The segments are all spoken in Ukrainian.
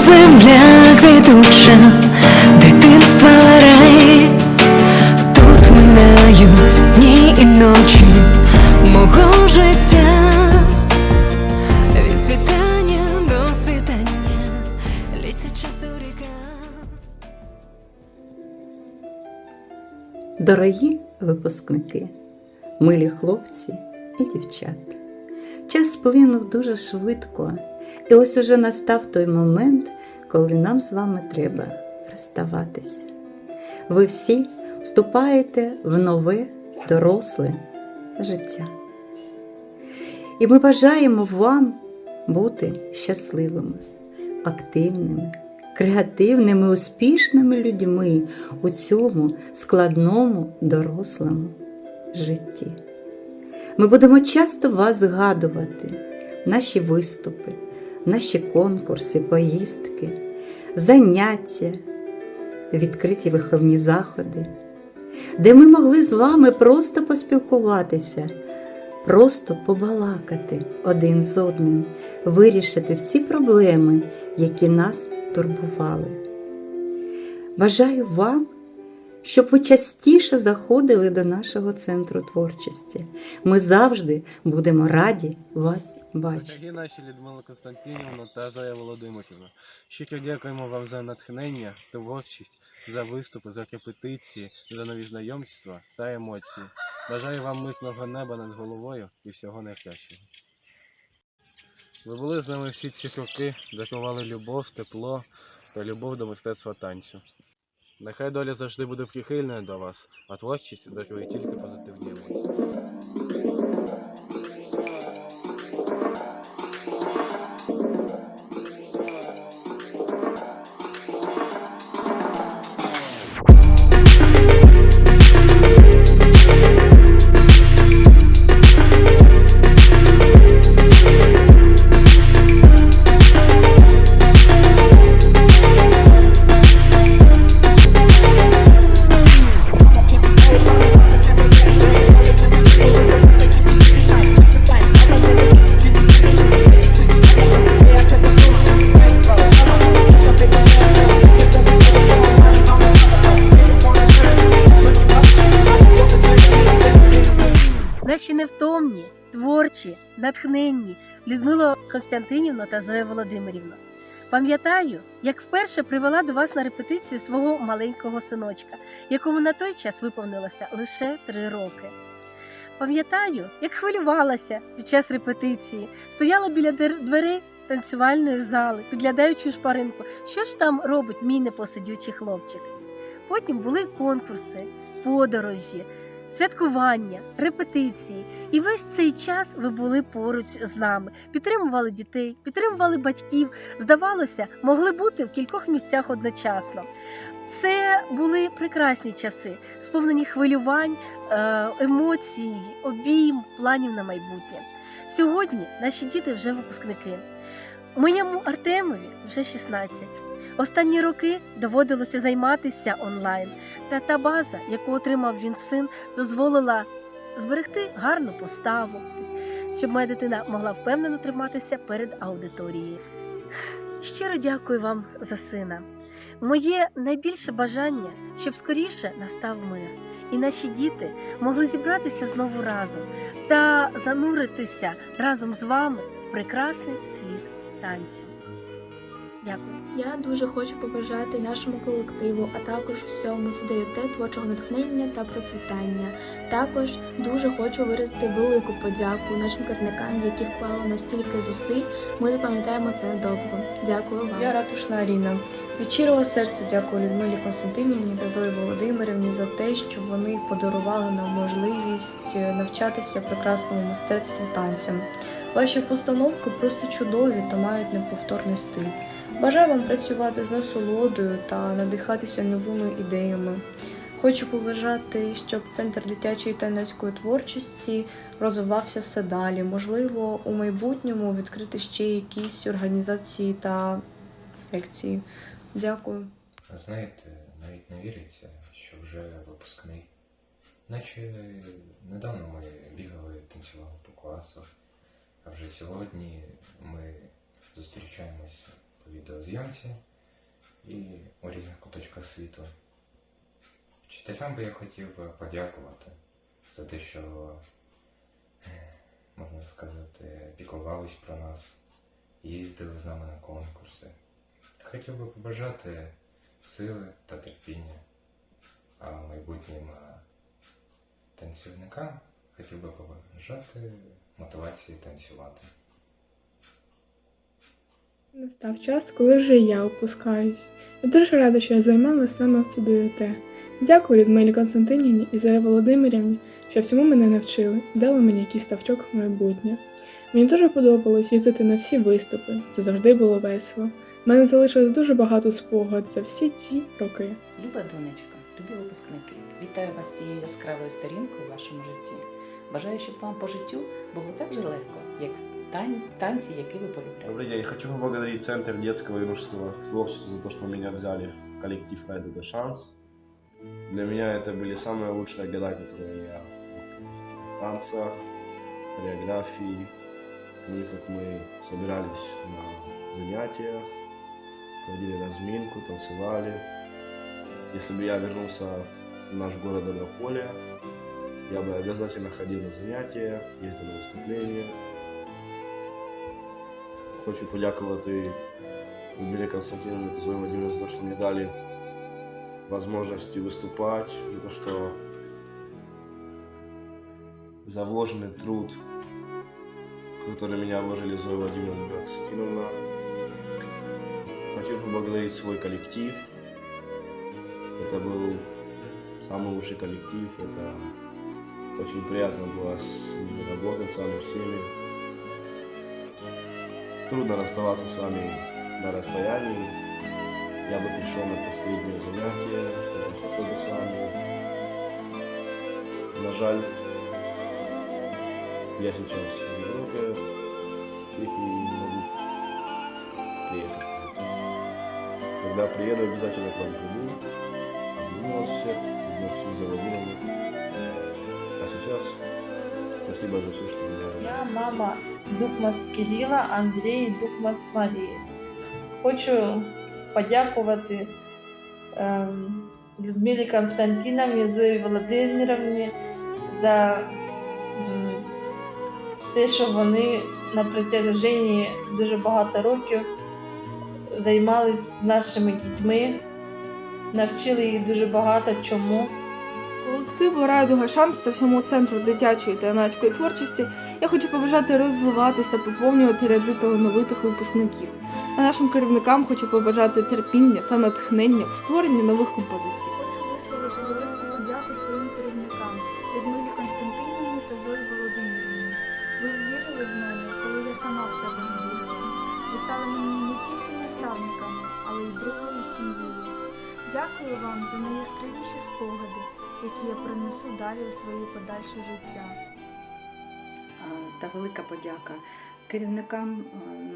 земля квітуча, дитинства рай, тут минають дні і ночі мого життя, від світання до світання, літься часу ріка. Дорогі випускники, милі хлопці і дівчата. Час сплинув дуже швидко, і ось уже настав той момент, коли нам з вами треба розставатися. Ви всі вступаєте в нове, доросле життя. І ми бажаємо вам бути щасливими, активними, креативними, успішними людьми у цьому складному дорослому житті. Ми будемо часто вас згадувати, наші виступи, наші конкурси, поїздки, заняття, відкриті виховні заходи, де ми могли з вами просто поспілкуватися, просто побалакати один з одним, вирішити всі проблеми, які нас турбували. Бажаю вам, щоб ви частіше заходили до нашого центру творчості. Ми завжди будемо раді вас бачити. Дорогі наші Людмила Константинівна та Зоя Володимирівна. Щиро дякуємо вам за натхнення, творчість, за виступи, за репетиції, за нові знайомства та емоції. Бажаю вам мирного неба над головою і всього найкращого. Ви були з нами всі ці роки, дарували любов, тепло та любов до мистецтва танцю. Нехай доля завжди буде прихильною до вас, а творчість дарує тільки позитивні емоції. Творчі, натхненні Людмила Константинівна та Зоя Володимирівна. Пам'ятаю, як вперше привела до вас на репетицію свого маленького синочка, якому на той час виповнилося лише три роки. Пам'ятаю, як хвилювалася під час репетиції, стояла біля дверей танцювальної зали, підглядаючи шпаринку, що ж там робить мій непосидючий хлопчик. Потім були конкурси, подорожі, святкування, репетиції. І весь цей час ви були поруч з нами, підтримували дітей, підтримували батьків. Здавалося, могли бути в кількох місцях одночасно. Це були прекрасні часи, сповнені хвилювань, е, емоцій, обійм, планів на майбутнє. Сьогодні наші діти вже випускники. Моєму Артемові вже 16. Останні роки доводилося займатися онлайн, та та база, яку отримав він син, дозволила зберегти гарну поставу, щоб моя дитина могла впевнено триматися перед аудиторією. Щиро дякую вам за сина. Моє найбільше бажання, щоб скоріше настав мир, і наші діти могли зібратися знову разом та зануритися разом з вами в прекрасний світ танцю. Дякую. Я дуже хочу побажати нашому колективу, а також всьому ЗДЮТ творчого натхнення та процвітання. Також дуже хочу виразити велику подяку нашим керівникам, які вклали настільки зусиль. Ми запам'ятаємо це надовго. Дякую вам. Я Ратушна Аріна. Від щирого серця дякую Людмилі Константинівні та Зої Володимирівні за те, що вони подарували нам можливість е, навчатися прекрасному мистецтву танцям. Ваші постановки просто чудові та мають неповторний стиль. Бажаю вам працювати з насолодою та надихатися новими ідеями. Хочу побажати, щоб центр дитячої та юнацької творчості розвивався все далі. Можливо, у майбутньому відкрити ще якісь організації та секції. Дякую. Знаєте, навіть не віриться, що вже випускний. Наче недавно ми бігали, танцювали по класу, вже сьогодні ми зустрічаємося по відеозйомці і у різних куточках світу. Вчителям би я хотів подякувати за те, що, е, можна сказати, піклувались про нас, їздили з нами на конкурси. Хотів би побажати сили та терпіння, а майбутнім е, танцівникам хотів би побажати мотивації танцювати. Настав час, коли вже я опускаюсь. Я дуже рада, що я займалася саме в цю ЦДЮТ. Дякую Людмилі Константинівні і Зої Володимирівні, що всьому мене навчили і дали мені якийсь ставчок в майбутнє. Мені дуже подобалось їздити на всі виступи, це завжди було весело. У мене залишилось дуже багато спогад за всі ці роки. Люба донечка, любі випускники, вітаю вас цією яскравою сторінкою в вашому житті. Бажаю, щоб вам по життю було так же легко, як тань, танці, які ви полюбляєте. Добрый день. Хочу поблагодарить Центр детского и юношеского творчества за то, что меня взяли в коллектив Райда де Шанс. Для меня это были самые лучшие года, которые я мог провести в танцах, хореографии, тому как мы собирались на занятиях, проводили разминку, танцевали. Если бы я вернулся в наш город Доброполе, я бы обязательно ходил на занятия, ездил на выступления, Хочу подякувати Людмилі Константиновні та Зої Владимировні за те, що мені дали возможности выступать, за то, что за вложенный труд, который меня вложили Зоя Владимировна Константиновна. Хочу поблагодарить свой коллектив. Это был самый лучший коллектив. Это очень приятно было с ними работать, с вами всеми. Трудно расставаться с вами на расстоянии. Я бы пришел на последнее занятие, бы с вами. На жаль, я сейчас в Европе, в Чехии не могу приехать. Когда приеду, обязательно к вам приду. Обниму вас всех, обниму всю сейчас спасибо за все, что меня Я мама Духмас Кирила, Андрій Духмас Марії. Хочу подякувати ем, Людмилі Константиновні, Зої Володимировні за м, те, що вони на протяженні дуже багато років займалися з нашими дітьми, навчили їх дуже багато чому. Колективу Райдуга Шанс та всьому центру дитячої та юнацької творчості я хочу побажати розвиватись та поповнювати ряди талановитих випускників. А нашим керівникам хочу побажати терпіння та натхнення в створенні нових композицій. Хочу висловити велику подяку своїм керівникам Людмилі Константинівні та Зої Володимирівні. Ви вірили в мене, коли я сама в себе не вірила. Мені не тільки наставниками, але й другою сім'єю. Дякую вам за найяскравіші спогади, які я принесу далі у своє подальше життя. Та велика подяка керівникам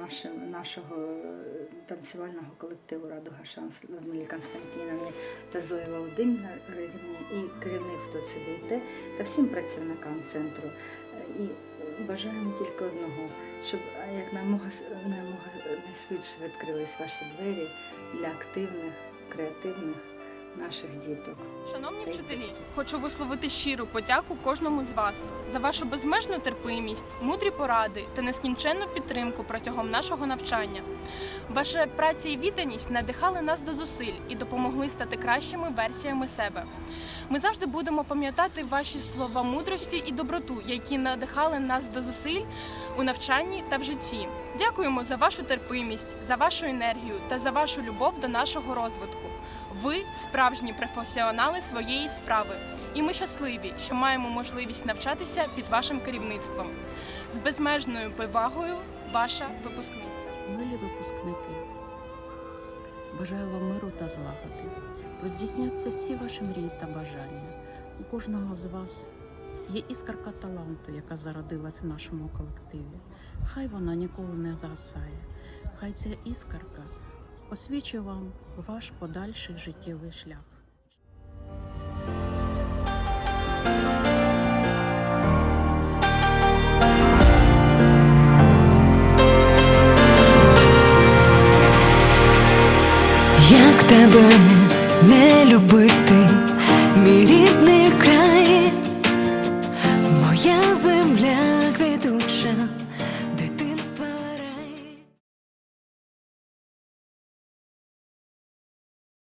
нашим, нашого е, танцювального колективу Радуга Шанс Людмилі Константиновні та Зої Володимирівні і керівництву ЦДІТ та всім працівникам центру. І бажаємо тільки одного, щоб е, якнаймога наймога найшвидше відкрились ваші двері для активних, креативних наших діток. Шановні вчителі, хочу висловити щиру подяку кожному з вас за вашу безмежну терпимість, мудрі поради та нескінченну підтримку протягом нашого навчання. Ваша праця і відданість надихали нас до зусиль і допомогли стати кращими версіями себе. Ми завжди будемо пам'ятати ваші слова мудрості і доброту, які надихали нас до зусиль у навчанні та в житті. Дякуємо за вашу терпимість, за вашу енергію та за вашу любов до нашого розвитку. Ви справжні професіонали своєї справи, і ми щасливі, що маємо можливість навчатися під вашим керівництвом. З безмежною повагою, ваша випускниця. Милі випускники, бажаю вам миру та злагоди. Роздійсняться всі ваші мрії та бажання. У кожного з вас є іскарка таланту, яка зародилась в нашому колективі. Хай вона ніколи не згасає. Хай ця іскарка освічу вам ваш подальший життєвий шлях. Тебе не любити, мірі?